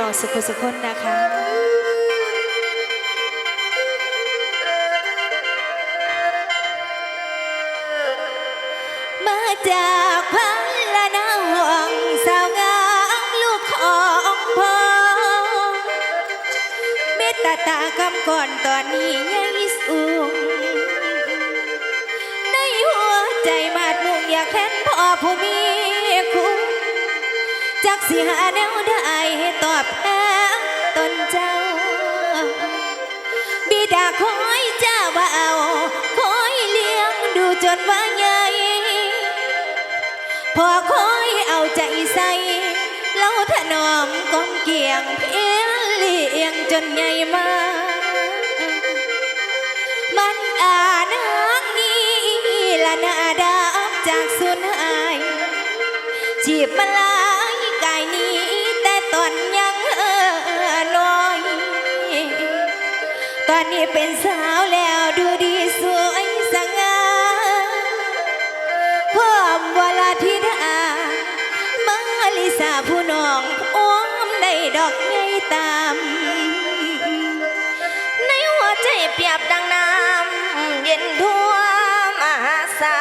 น้องสุขสุขคนนะคะมาจากพันละนาห่วงสาวงามลูกของพ่อเมตตาตาคำก่อนตอนนี้ยังสูงในหัวใจมาดมุ่งอยากแทนพ่อผู้มี สิหาแนวได้ให้ตอบแทนตนเจ้า บิดาคอยเจ้าว่าเอาคอยเลี้ยงดูจนว่าใหญ่พอคอยเอาใจใส่เล่าถนอมก้มเกี่ยงเพียงเลี้ยงจนใหญ่มามันอานังนี้ละนาดาจากสุนหายจีบมา อนยังเออน้อย ตอนนี้เป็นสาวแล้วดูดีสวยสง่าพร้อมวลาธิดามาลิสาผู้น้องอ้อมได้ดอกใหญ่ตาม ในหัวใจเปียบดังน้ำเย็นทั่วมหาศา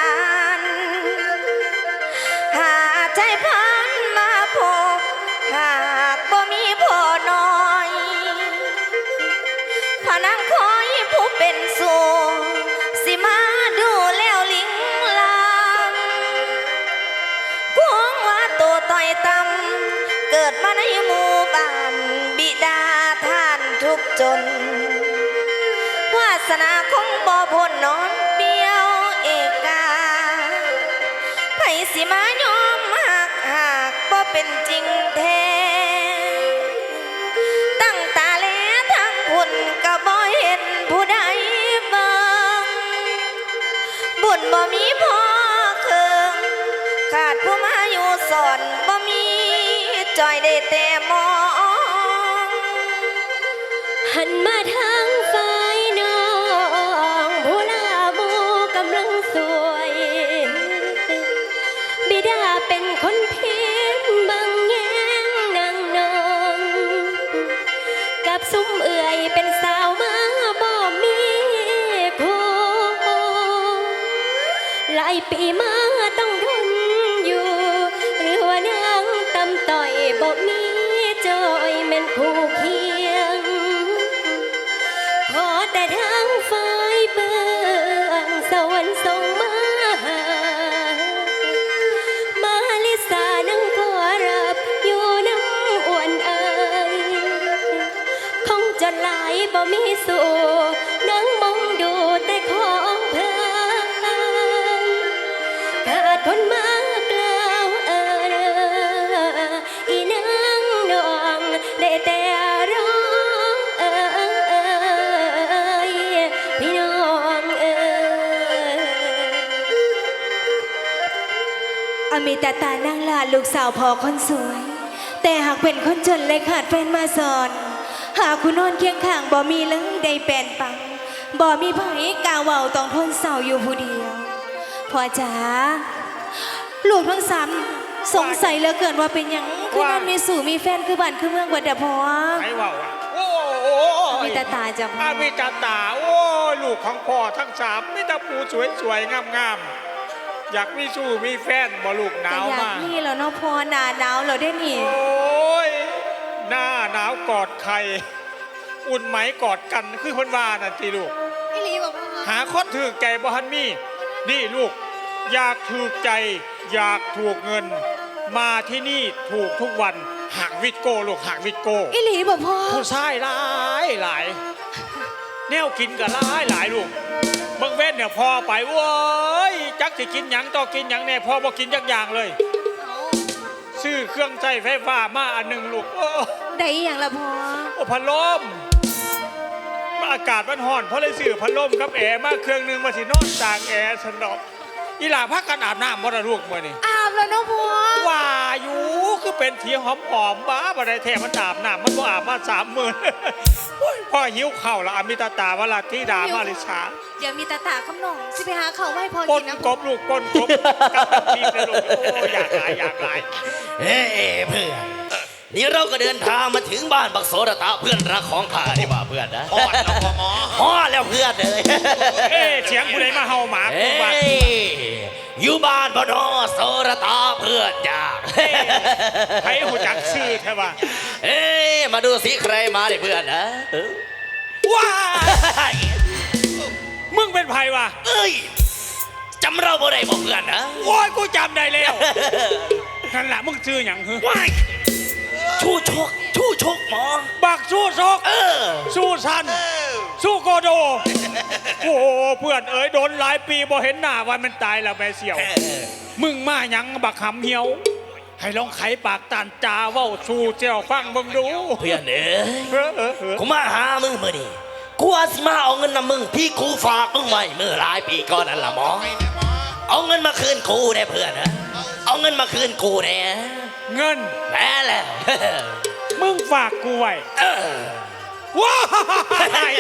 จน วาสนาคงบ่พ้นนอนเปียวเอกาไผสิมายอมหักหากบ่เป็นจริงแท้ตั้งตาแลทางพุ่นก็บ่เห็นผู้ใดเบังบุญบ่มีพ่อเคืองขาดผู้มาอยู่สอนบ่มีจอยได้แต่มอ นมาทางฝ่ายน้องผู้ลาโมกำลังสวย บิดาเป็นคนเพียนบางแยงนางนองกับซุ้มเอื่อยเป็นสาวมาบ่มีคู่หลายปีมา อมิตาตานางลาลูกสาวพอคนสวย แต่หากเป็นคนจนเลยขาดแฟนมาสอน หากคุณนอนเคียงข้างบ่มีเลยได้แปลนปังบ่มีไผกล่าวเว้าต้องทนเศร้าอยู่ผู้เดียวพ่อจ๋าลูกทั้งสามสงสัยเหลือเกินว่าเป็นหยังคือนั่นมีสู่มีแฟนคือบ้านคือเมืองกว่าแต่พอใครเว่าอะโอ้โหมีตาตาจ้ะพ่ออามีตาตา โอ้ยลูกของพ่อทั้งสามมีแตาปูสวยสวยๆงามงามๆ อยากมีสู้มีแฟนบ่ลูกหแต่นาวอยากมาก นี่แล้วเนาะพอหนาหนาวเราได้นี่โอ้ย หน้าหนาวกอดไข่อุ่นไหมกอดกันคือคนว่าน่ะทีลูก พี่ลีบอกว่าหาคนถือใจบ่ฮันมี นี่ลูก อยากถูกใจ อยากถูกเงิน มาที่นี่ถูกทุกวันหากวิดโก้ลูกหากวิดโก้อีหลีบอกพ่อผู้ชายหลายหลาย แนวกินก็หลายหลายลูกบางเว้นเนี่ยพอไปเว้ย จักจะกินหยังต่อกินหยังแน่พอบ่กินจักอย่างเลย ซื้อเครื่องใช้ไฟฟ้ามาอันหนึ่งลูกโอ้ได้อหย่างละพ่อโอ้พัดลมมาอากาศมันร้อนเพราะเลยซื้อพัดลมกับแอร์มาเครื่องหนึงมาสินอนตากแอร์ฉันดอกอีหล่าพักกันอาบน้ำบ่ได้ลูกมื้อนี้อาบแล้วเนาะพ่อว่าอยู่คือเป็นทีหอมหอมๆบ้าบ่ได้แท้มันอาบน้ำมันบ่อาบมาสามมื้อโอ้ย พ่อหิวข้าวละอมิตาตาวลาที่ดามาริชาเดี๋ยวมีตาตาคำหนองสิไปหาเขาวไว้พอปกินนนะกบลูกปนกบกับพี่เลยลูกโอ้อยากหลายอยากหลายเฮ้ยเพื่อน นี่เราก็เดินทางมาถึงบ้านบักโสระตาเพื่อนรักของข้าดีกว่าเพื่อนนะพอดแล้วพ่อหมอพอแล้วเพื่อนเลยเอ๊ะเสียงผู้ใดมาเห่าหมาเอ้กูบ้านยอยู่บ้านบ่นอโสระตาเพื่อนจ้าใครหูจักชื่อใช่ปะเอ้ยมาดูสิใครมาดิเพื่อนนะเออว้ามึงเป็นไผวะเอ้ยจำเราบ่ได้บ่เพื่อนนะโอ้ยกูจำได้แล้วนั่นแหละมึงชื่ออย่างหือว้ายชูช กชูชกหมอ บักสู้ซอกเออ สู้สัน สู้โกโด โอ้โหเพื่อนเอ๋ยโดนหลายปีบ่เห็นหน้าวันมันตายแล้วแม่เสี่ยว มึงมาหยังบักหำเหี่ยว ให้ลองไขปากตานจาเว้าสู่เจ้าฟังเบิ่งดูเพื่อนเอ้ยเออเออเออกูมาหามึงมื่อนี่กูอาสิมาเอาเงินนำมึงที่กูฝากมึงไว้เมื่อหลายปีก่อนนั่นละหมอ เอาเงินมาคืนกูได้เพื่อนนะเอาเงินมาคืนกูแน่เงิน แม่แล้ว มึงฝากกูไว้เออว้าย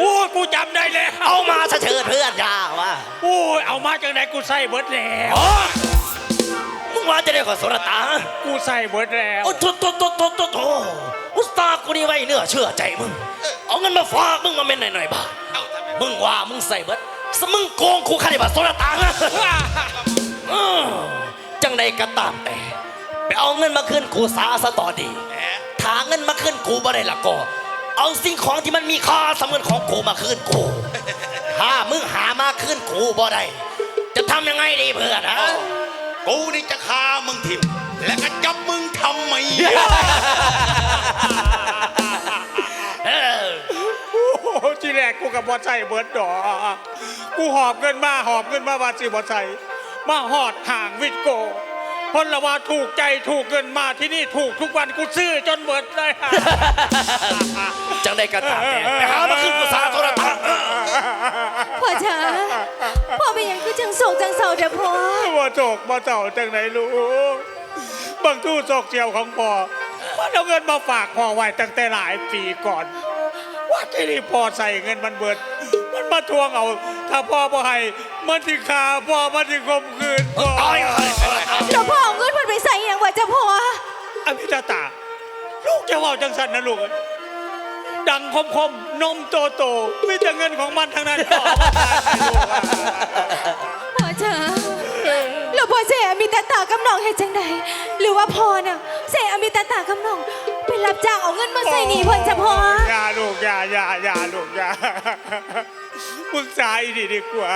โอ้ยกูจำได้แล้ว เอามาซะเชิญเพื่อนจ้าว่าโอ้ยเอามาจากไหนกูใส่เบิดแล้วอ๋อมึงว่าจะได้ขอสรตากูใส่เบิดแล้วโอ้โตโตโตโตโตโตอุสตากูนี่ไว้เนื้อเชื่อใจมึง เอาเงินมาฝากมึงมาเม็นหน่อยๆบ้าเอาทำไมมึงว่ามึงใส่เบิดสมึงโกงกูขันได้บัตรสรตาฮะอ้อจังใดก็ตามแต่ ไปเอาเงินมาขึ้นกูสาซะต่อดีแหมถ้าเงินมาขึ้นกูบ่ได้ละก็เอาสิ่งของที่มันมีค่าสำคัญของกูมาขึ้นกูถ้ามึงหามาขึ้นกูบ่ได้จะทำยังไงดีเพื่อนฮะกูนี่จะฆ่ามึงทิมและก็จับมึงทำไมเออโอ้โหทีแรกกูกับบอใส่เบิร์ดดอก กูหอบเงินมาหอบเงินมาบาสิบอใส่มาหอดห่างวิดโก พลละว่าถูกใจถูกเงินมาที่นี่ถูกทุกวันกูซื้อจนเบิดเลย จังใดก็ตามแต่ไปหามาขึ้นกูสาโทรทัศน์เออพ่อจ๋าพ่อเป็นหยังคือจังโศกจังเศร้าเด้อพ่อว่าโจกมาเจ้าจังไหนลูกบางทู่โจกเจียวของพ่อมันเอาเงินมาฝากพ่อไว้ตั้งแต่หลายปีก่อน ว่าที่นี่พ่อใส่เงินมันเบิด มันมาทวงเอา ถ้าพ่อบ่ให้มันที่ขาพ่อมันที่ข่มขืนพ่อ จะเว่าจังสันนะลูก ดังคมคมๆนมโตโตๆมีแต่เงินของมันทั้งนั้นพ่อมาตายให้ลูกอะพ่อจ๋าแล้วพ่อเสียมีตาตากับน้องเฮ็ดจังใดหรือว่าพ่อน่ะเสียมีตาตากับน้องไปรับจ้างเอาเงินมาใส่หนี้เพิ่นจ้ะพ่ออย่าลูกอย่าอย่าอย่าลูกอย่าปรึกษาอีดีดีกว่า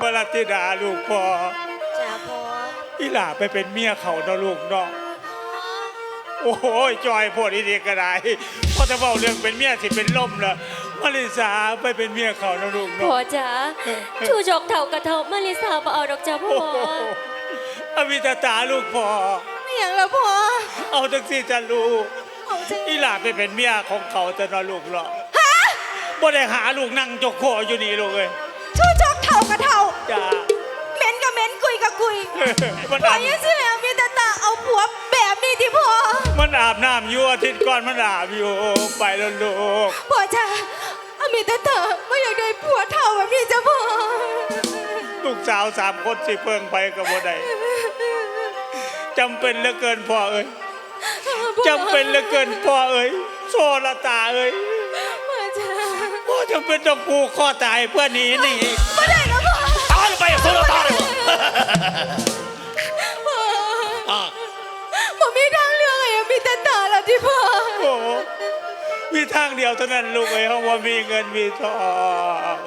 บรัติดาลูกพ่อจ้าพ่อ อีหล่าไปเป็นเมียเขาเนาะลูกเนาะ โอ้โหจอยพวดอีดีก็ได้พอจะเบาเรื่องเป็นเมียสิเป็นล่มเลยมาริสาไปเป็นเมียเขาเนาะลูกพ่อเนาะจ๋าชูจกเท่ากระเทามาลิสาบ่เอาดอกจ้าพ่โอ้อโหอวิตาตาลูกพ่อไม่หยังแล้วพ่อเอาจังสิจะลูกเอาจังอีหล่าไปเป็นเมียของเขาจะนอนลูกเหรอบ่ได้หาลูกนั่งจกคออยู่นี่ลูกเอ้ยชูจอกเท่ากับเท่าจ้า เหม็นกับเหม็นกุยกับกุยมันพ่ออาบยังเสียมีตาตาเอาผัวแบบนี้ ที่พ่อ มันอาบน้ำอยู่อาทิตย์ก่อนมันอาบอยู่ไปแล้วลูกพ่อจ้าอามีตาตาไม่อยากได้ผัวเท่าแบบนี้จ้ะพ่อ ลูกสาวสามคนสิเพิ่งไปกับบ่ได้จำเป็นเหลือเกินพ่อเอ้ยจำเป็นเหลือเกินพ่อเอ้ยโซละตาเอ้ยพ่อจ้าพ่อจำเป็นต้องผูกคอตายเพื่อหนีหนีไม่ได้นะพ่อตายไปโทรทัศน์เลย ทางเดียวเท่านั้นลูกเอ้ยเพราะว่ามีเงินมีทอง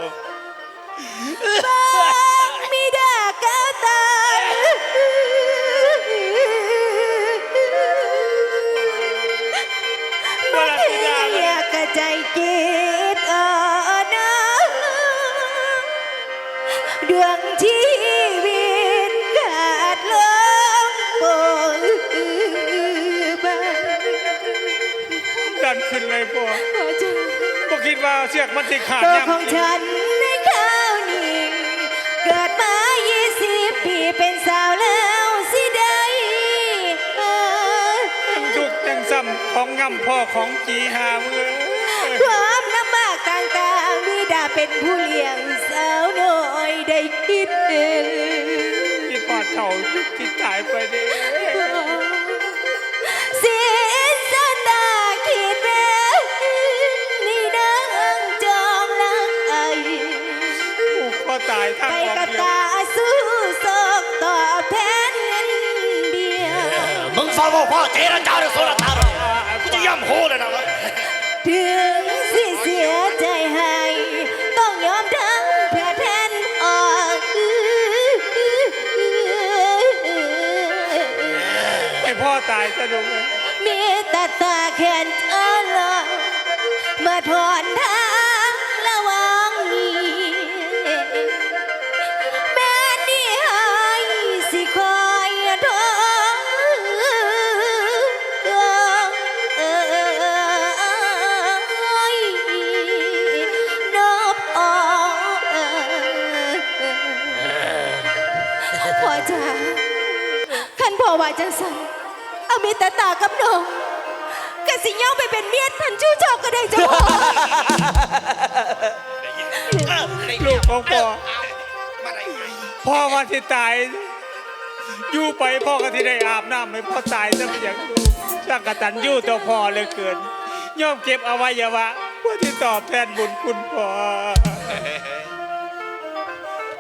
นขึ้นเลยพ่อพ่อจ้าบ่คิดว่าเสียกมันสิขาดตัวยังของฉันในข้าวนี้ เกิดมายี่สิบปีเป็นสาวแล้วสิได้เอ่อยังทุกข์ยังซ้ำของงำพ่อของจีหามือความลำบากต่างๆบิดาเป็นผู้เลี้ยงสาวน้อยได้คิดเอง ที่พอดเท่าที่ตายไปเด้เฟาว่าพ่อเจรจาเรื่องโซลตาเลยกูจะย่ำโหเลยนะวะถึงสิเสียใจให้ ต้องยอมทั้งเพื่อแทนออกให้พ่อตายซะดูกเลยมีแต่ตาแขนเธอลอยเมื่อทอนทา ขันพ่อว่าจังสันเอามีแต่ตากับน้องกะสิย่อไปเป็นเมียท่านชู้ชอกก็ได้จ้ะพ่อลูกของพ่อพ่อว่าที่ตายอยู่ไปพ่อก็ที่ได้อาบน้ำให้พ่อตายซะเป็นอย่างลูกช่างกตัญญูต่อพ่อเหลยเกินย่อมเก็บอวัยวะเพื่อที่ตอบแทนบุญคุณพ่อ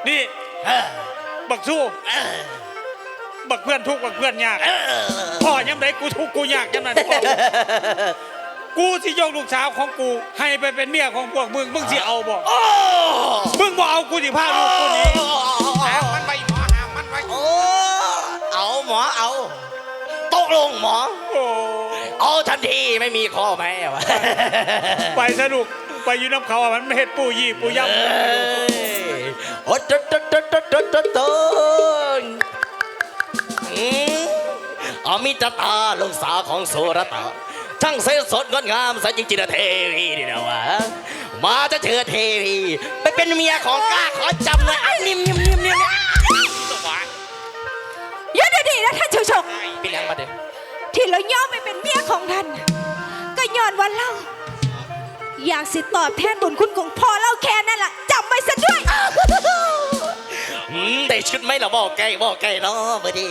นี่บักสู้ บักเพื่อนทุกข์บักเพื่อนยากเออพ่อย้ำไดกูทุกข์กูยากย้ำนั้นพ่อกูสิยกลูกสาวของกู ให้ไปเป็นเมียของพวกมึงมึงสิเอาบ่โอ้มึงบ่เอากูสิพาลูกกูหนี้หามมันไว้หมอหามมันไว้โอ้เอาหมอเอาตกลงหมอ โอ้เอาทันทีไม่มีข้อแม้วะไปสนุกไปอยู่น้ำเขาอะมันไม่เห็ดปูยี่ปูย่เอ้ยโอ้ตดตดตดตดตดตดตดอืมอา มิตตาลูกสาวของสุรตาช่างเสยสดงดงามสายจริงๆนะเทวีนี่นะวะมาจะเจอเทวี ไปเป็นเมียของกล้าขอจำเลยไอ้นิ่มนิ่มนิ่มนิ่มสวะหยุดเดี๋ยวนี้นะท่านชูชกเป็นยังมาเด็ที่เราย่อไปเป็นเมียของท่าน ก็ย้อนวันเล่า อยากสิตอบแทนบุญคุณของพ่อเล่าแค่นั้นล่ะจำไว้ซะด้วยอืมได้ชุดไหมล่ะบอกไก่บอกไก่เนาะบดี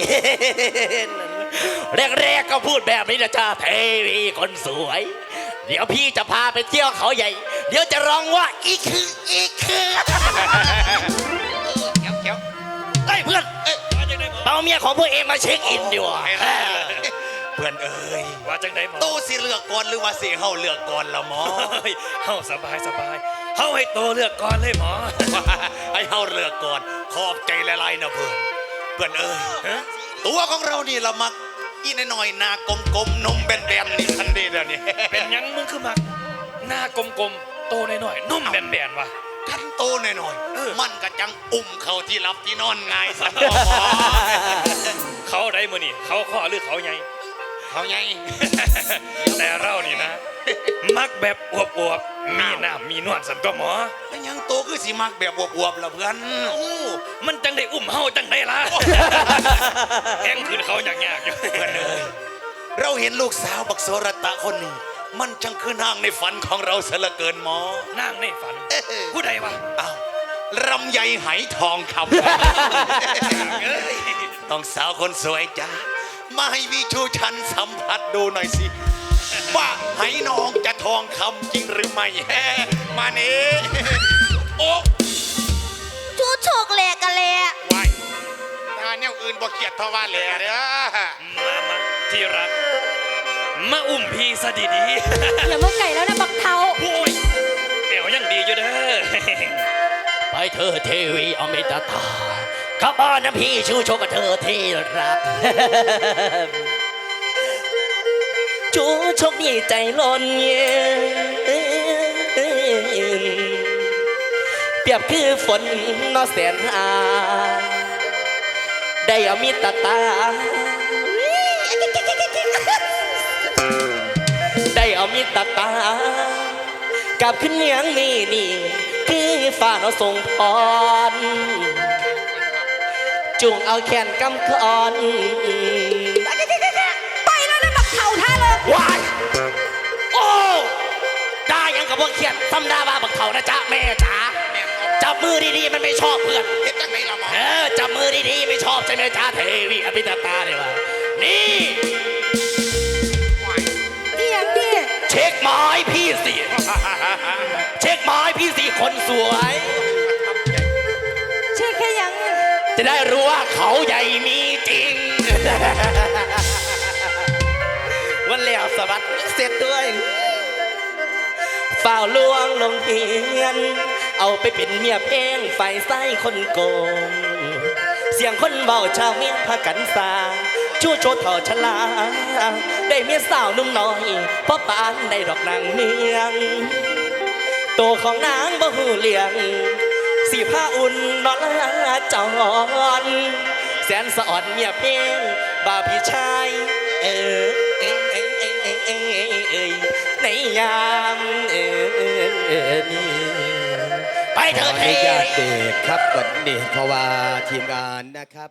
แรกๆก็พูดแบบนี้นะจ้าเทวีคนสวย เดี๋ยวพี่จะพาไปเที่ยวเขาใหญ่ เดี๋ยวจะร้องว่าอีคืออีคือเขียวเขียวเฮ้ยเพื่อนเอ้ยเอาเมียของพวกเองมาเช็คอินดีกว่าเพื่อนเอ้ยว่าจังไดหมอตู้สิเลือกก่อนหรือว่าสิเฮาเลือกก่อนละหมอเฮ้ยเฮาสบายสบายเฮาให้โตเลือกก่อนเลยหมอไอ้เฮาเลือกก่อนขอบใจหลายๆนะเพื่อน เพื่อนเอ้ยตัวของเรานี่ละมักอีน้อยๆหน้ากลมๆนมแบนๆนี่ทันเดีเดี๋ยวนี้เป็นหยังมึงคือมักหน้ากลมๆโตหน่อยๆนุ่มแบนๆว่ะ กันโตหน่อยๆมันก็จังอุ้มเขาที่รับที่นอนง่ายสันหมอเขาได้มือนี่เขาข้อหรือเขาใหญ่ เขาไง แต่เรานี่นะ มักแบบอวบๆมีหน้ามีนวดสันตัวหมอ เป็นหยังโตคือสิมักแบบอวบๆละเพื่อนโอ้มั นจังได้อุ้มเฮาจังได้ล่ะแห้งคืนเขาอยากยากๆอยู่เพื่อนเอ้ยเราเห็นลูกสาวบักโสรตะคนนี้ มันจังคือนางในฝันของเราเสียเหลือเกินหมอ นั่งในฝันผู้ใดวะอ้าวรำไยไหทองคเอ้ยำ ต้องสาวคนสวยจ้ามาให้วิชูชันสัมผัสดูหน่อยสิ ว่าไหน้องจะทองคำจริงหรือไม่แฮ่มาเน่โอ้ ชูชกแหลกกันแหละวายงานแนวอื่นบ่เกียดเท่าว่าแหล่เด้อมามาที่รัก มาอุ้มพี่ซะดีอย่ามาไก่แล้วนะบักเทาๆโอ้ยแอวยังดีอยู่เด้อ ไปเธอเทวีอมิตตากลับบ้านนะพี่ชูโชคกับเธอที่รักชูโชคดีใจล้นเย็น เปรียบคือฝนนอแสนหา ได้อมิตตา ได้อมิตตากับขึ้นเนียงนี่นี่ คือฟ้าเราส่งพร จุงเอาแขนกำคอนไปแล้วนะบักเทาท่าเลย วายโอ้ได้ยังกับพวกเขียนซ้ำดาว่าบักเขานะจ๊ะแม่จ๋า จับมือดีๆมันไม่ชอบเพื่อนเฮ็ดจังไหนล่ะหมอเออจับมือดีๆไม่ชอบใช่ไหมจ๊ะเทวีอภิตตาเนี่ยวะนี่นี่อย่างนี้เช็คไม้พี่สิเช็คไม้พี่สิคนสวยใช่แค่ยังจะได้รู้ว่าเขาใหญ่มีจริง วันแล้วสวัสดีเสร็จด้วยฝ่าวลวงลงเพียน เอาไปเป็นเมียเพลงไฟไส้คนโกง เสียงคนเบาชาวเมียพากันสาชู้โชดถอชลา ได้เมียสาวนุ่มน้อยเพราะปานได้ดอกนางเมียง ตัวของนางบ่หูเลียง สีผ้าอุ่นนอนละจอนแสนสะอ่อนเมียเพลงบาพี่ชาย เออเอยเอยเอยเอยเอยเอยในยามเออเออเออ เธอเทนุญาตเด็กครับวันนี้เพราะว่าทีมงานนะครับ